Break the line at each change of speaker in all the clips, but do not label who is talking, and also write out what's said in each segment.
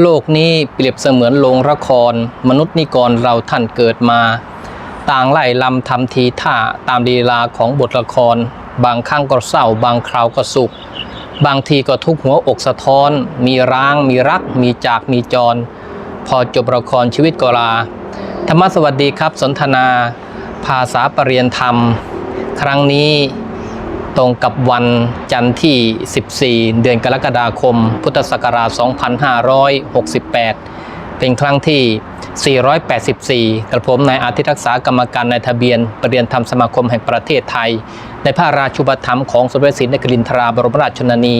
โลกนี้เปรียบเสมือนโรงละคร มนุษย์นิกรเราท่านเกิดมา ต่างไล่ลำทำทีท่าตามลีลาของบทละคร บางครั้งก็เศร้า บางคราวก็สุข บางทีก็ทุกข์หัวอกสะท้อน มีร้าง มีรัก มีจากมีจร พอจบละครชีวิตก็ลา ธรรมสวัสดีครับสนทนา ภาษาปรริยนธรรม ครั้งนี้ ตรงกับวันจันทร์ที่ 14 เดือนกรกฎาคม พุทธศักราช 2568 เป็นครั้งที่ 484 กระผมนายอาทิตย์รักษากรรมการนายทะเบียน ประเรียนธรรมสมาคมแห่งประเทศไทย ในพระราชูปถัมภ์ของสมเด็จศรีนครินทราบรมราชชนนี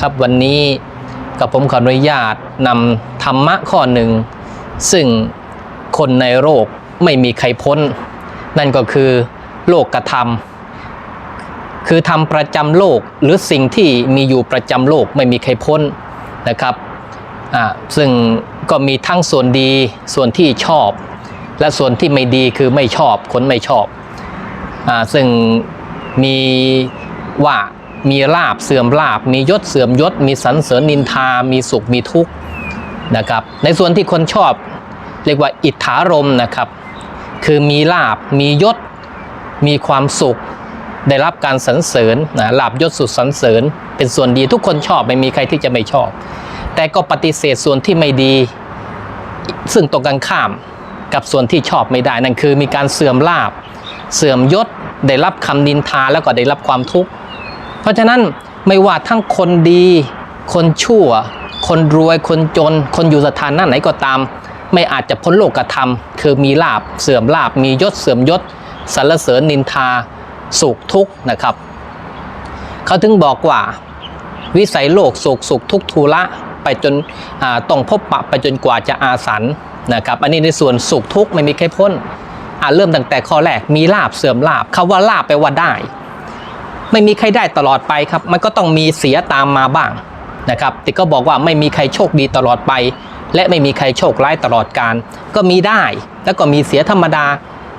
ครับวันนี้กับผมขออนุญาตนำธรรมะข้อหนึ่ง ซึ่งคนในโลกไม่มีใครพ้น นั่นก็คือโลกกระทำ คือทำประจำโลกหรือสิ่งที่มีอยู่ประจำโลกไม่มีใครพ้นนะครับอ่าซึ่งก็มีทั้งส่วนดีส่วนที่ชอบ และส่วนที่ไม่ดีคือไม่ชอบคนไม่ชอบอาซึ่งมีว่ามีลาบเสื่อมลาบ มียศเสื่อมยศ มีสรรเสริญนินทา มีสุขมีทุกข์นะครับในส่วนที่คนชอบเรียกว่าอิทธารมนะครับ คือมีลาบมียศ มีความสุข ได้รับการสรรเสริญนะลาบยศสุดสรรเสริญ เป็นส่วนดีทุกคนชอบไม่มีใครที่จะไม่ชอบ แต่ก็ปฏิเสธส่วนที่ไม่ดี ซึ่งตรงกันข้ามกับส่วนที่ชอบไม่ได้นั่นคือมีการเสื่อมลาบ เสื่อมยศได้รับคำนินทาแล้วก็ได้รับความทุกข์เพราะฉะนั้นไม่ว่าทั้งคนดี คนชั่ว คนรวยคนจน คนอยู่สถานะไหนก็ตาม ไม่อาจจะพ้นโลกธรรม คือมีลาบเสื่อมลาบมียศเสื่อมยศสรรเสริญนินทา สุขทุกข์นะครับ เขาถึงบอกว่า วิสัยโลกสุขสุขทุกทุละไปจนต้องพบปะไปจนกว่าจะอาสันนะครับ อันนี้ในส่วนสุขทุกข์ไม่มีใครพ้นอาเริ่มตั้งแต่ข้อแรกมีลาบเสื่อมลาบคำว่าลาบแปว่าได้ ไม่มีใครได้ตลอดไปครับ มันก็ต้องมีเสียตามมาบ้างนะครับแต่ก็บอกว่าไม่มีใครโชคดีตลอดไป และไม่มีใครโชคร้ายตลอดการ ก็มีได้ แล้วก็มีเสียธรรมดา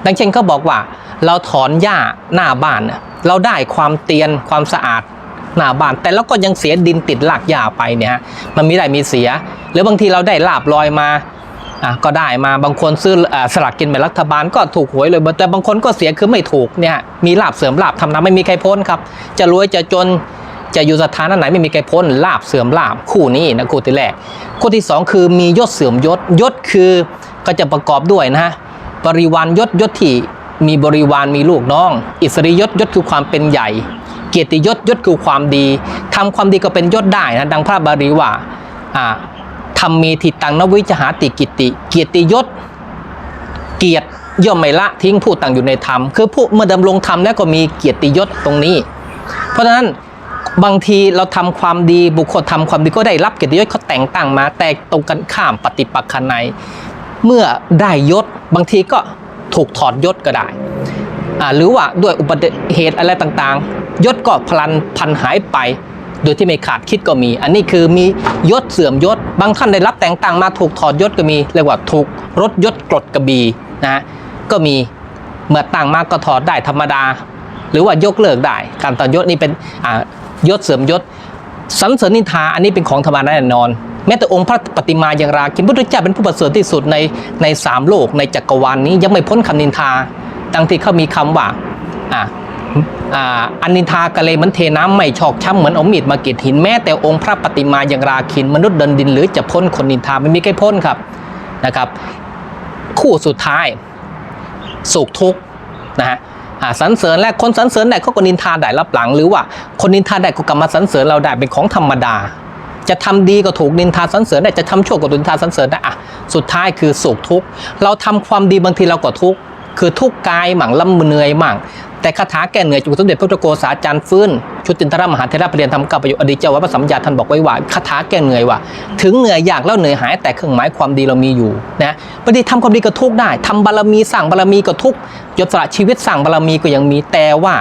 ดังเช่นเขาบอกว่า เราถอนหญ้าหน้าบ้านน่ะเราได้ความเตียนความสะอาดหน้าบ้าน แต่เราก็ยังเสียดินติดหลากหญ้าไปเนี่ยฮะมันมีได้มีเสีย หรือบางทีเราได้ลาบลอยมาอะก็ได้มาบางคนซื้ออสลากกินแบ่งรัฐบาลก็ถูกหวยเลยแต่บางคนก็เสียคือไม่ถูกเนี่ยมีลาบเสื่อมลาบทำนาไม่มีใครพ้นครับ จะรวยจะจนจะอยู่สถานะไหนไม่มีใครพ้นลาบเสื่อมลาบคู่นี้นะคู่ที่แรกคู่ที่สองคือมียศเสื่อมยศยศคือก็จะประกอบด้วยนะฮะ บริวารยศยศที่มีบริวารมีลูกน้อง อิสริยศยศคือความเป็นใหญ่ เกียรติยศยศคือความดีทำความดีก็เป็นยศได้นะดังพระบาลีว่าทำมีทิตังนวิจหาติกิติ เกียรติยศ เกียรติย่อมไม่ละทิ้งผู้ต่างอยู่ในธรรม คือผู้เมื่อดำรงธรรมแล้วก็มีเกียรติยศตรงนี้ เพราะฉะนั้นบางทีเราทำความดีบุคคลทำความดีก็ได้รับเกียรติยศเขาแต่งตั้งมา แต่ตรงกันข้ามปฏิปักษ์ใน เมื่อได้ยศบางทีก็ถูกถอดยศก็ได้ หรือว่าด้วยอุบัติเหตุอะไรต่างๆ ยศก็พลันพันหายไป โดยที่ไม่ขาดคิดก็มี อันนี้คือมียศเสื่อมยศ บางท่านได้รับแต่งตั้งมาถูกถอดยศก็มีเรียกว่าถูกรถยศกรดกระบีนะก็มีเมื่อตั้งมาก็ถอดได้ธรรมดา หรือว่ายกเลิกได้ การต่อยศนี่เป็นยศเสริมยศสรรเสริญนินทาอันนี้เป็นของธรรมดาแน่นอน แม้แต่องค์พระปฏิมาอย่างราคินพุทธเจ้าเป็นผู้ประเสริฐที่สุดในในสามโลกในจักรวาลนนี้ยังไม่พ้นคำนินทาดังที่เขามีคำว่าอ่าอ่าอันนินทากะเลเหมันเทน้ำไม่ชอกช้ำเหมือนเอามีดมาเกรีดหินแม้แต่องค์พระปฏิมาอย่างราคินมนุษย์เดินดินหรือจะพ้นคนนินทาไม่มีใครพ้นครับนะครับ คู่สุดท้ายสุขทุกข์นะฮะสรรเสริญและคนสรรเสริญได้เขาก็นินทาได้รับหลัง หรือว่าคนนินทาได้ก็กลับมาสรรเสริญเราได้เป็นของธรรมดา จะทำดีก็ถูกนินทาสรรเสริญได้จะทำชั่วก็ถูกนินทาสรรเสริญได้อะสุดท้ายคือสุขทุกข์เราทำความดีบางทีเราก็ทุกข์คือทุกข์กายหมั่งลำเหนื่อยหมั่งแต่คาถาแก้เหนื่อยจุกสมเด็จพระพุทธโกษาจารย์ฟื้น ชุตินทรมหาเทระเปลี่ยนธรรมกับประโยชน์อดีตเจ้าวัดพระสัมยาท่านบอกไว้ว่าคาถาแก้เหนื่อยว่า ถึงเหนื่อยอยากแล้วเหนื่อยหายแต่เครื่องหมายความดีเรามีอยู่นะบางทีทำความดีก็ทุกข์ได้ทำบารมีสร้างบารมีก็ทุกข์ยศสละชีวิตสร้างบารมีก็ยังมีแต่ว่า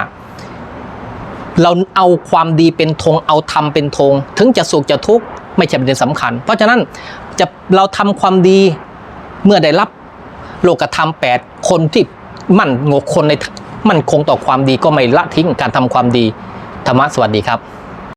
เราเอาความดีเป็นธงเอาธรรมเป็นธงถึงจะสุขจะทุกข์ไม่ใช่ประเด็นสำคัญ เพราะฉะนั้นจะเราทำความดีเมื่อได้รับโลกธรรมแปดคนที่มั่นงกคนในมั่นคงต่อความดีก็ไม่ละทิ้งการทำความดีธรรมะสวัสดีครับ